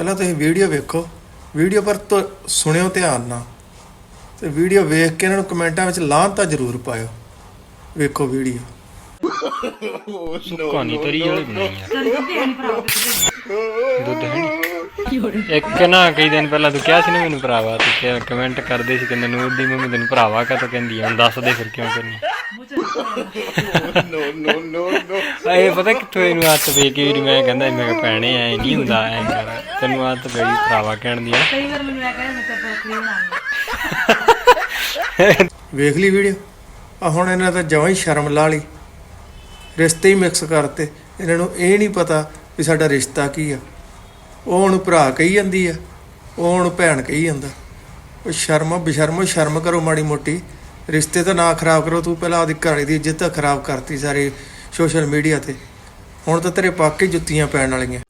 ਪਹਿਲਾਂ ਤੁਸੀਂ ਵੀਡੀਓ ਵੇਖੋ। ਵੀਡੀਓ ਪਰ ਤੋਂ ਸੁਣਿਓ ਧਿਆਨ ਨਾਲ। ਤੇ ਵੀਡੀਓ ਵੇਖ ਕੇ ਇਹਨਾਂ ਨੂੰ ਕਮੈਂਟਾਂ ਵਿੱਚ ਲਾਹਨਤਾ ਜ਼ਰੂਰ ਪਾਇਓ। ਵੇਖੋ ਵੀਡੀਓ। ਸੁੱਕਾ ਨਹੀਂ ਤਰੀ ਵਾਲੀ ਬਣਾਈ ਦੁੱਧ ਹੈ ਨਹੀਂ। ਇੱਕ ਨਾ ਕਈ ਦਿਨ ਪਹਿਲਾਂ ਤੂੰ ਕਿਹਾ ਸੀ ਨਾ ਮੈਨੂੰ ਭਰਾਵਾ ਤੂੰ ਕਿ ਕਮੈਂਟ ਕਰਦੇ ਸੀ ਕਹਿੰਦੇ ਨੂਰ ਦੀ ਮੰਮੀ ਤੈਨੂੰ ਭਰਾਵਾ ਕਾ ਕਹਿੰਦੀ ਆ ਹੁਣ ਦੱਸ ਦੇ ਫਿਰ ਕਿਉਂ ਕਰਨੀ। ਆਏ ਪਤਾ ਕਿੱਥੋਂ ਇਹਨੂੰ ਆਦਤ ਪਈ ਕਿ ਵੀ ਮੈਂ ਕਹਿੰਦਾ ਮੈਂ ਕਿਹਾ ਭੈਣੇ ਐ ਨਹੀਂ ਹੁੰਦਾ ਐ ਕਰ। ਤੈਨੂੰ ਆਦਤ ਪਈ ਭਰਾਵਾ ਕਹਿਣ ਦੀ ਕਈ ਵਾਰ ਮੈਨੂੰ ਇਹ ਕਹਿੰਦੇ ਮੈਂ ਤੇ ਪਰਖੜੀ ਬਣਾਉਣੀ ਵੇਖ ਲਈ ਵੀਡੀਓ। ਆ ਹੁਣ ਇਹਨਾਂ ਤਾਂ ਜਮਾਂ ਹੀ ਸ਼ਰਮ ਲਾ ਲਈ। ਰਿਸ਼ਤੇ ਹੀ ਮਿਕਸ ਕਰਤੇ। ਇਹਨਾਂ ਨੂੰ ਇਹ ਨਹੀਂ ਪਤਾ ਵੀ ਸਾਡਾ ਰਿਸ਼ਤਾ ਕੀ ਆ। ਉਹ ਉਹਨੂੰ ਭਰਾ ਕਹੀ ਜਾਂਦੀ ਆ। ਉਹ ਉਹਨੂੰ ਭੈਣ ਕਹੀ ਜਾਂਦਾ। ਉਹ ਸ਼ਰਮ ਬਸ਼ਰਮੋ ਸ਼ਰਮ ਕਰੋ ਮਾੜੀ ਮੋਟੀ। ਰਿਸ਼ਤੇ ਤਾਂ ਨਾ ਖਰਾਬ ਕਰੋ, ਤੂੰ ਪਹਿਲਾਂ ਆਪਦੀ ਘਰ ਦੀ ਇੱਜ਼ਤ ਖਰਾਬ ਕਰਤੀ ਸਾਰੇ ਸੋਸ਼ਲ ਮੀਡੀਆ ਤੇ। ਹੁਣ ਤਾਂ ਤੇਰੇ ਪੱਕੇ ਜੁੱਤੀਆਂ ਪੈਣ ਵਾਲੀਆਂ।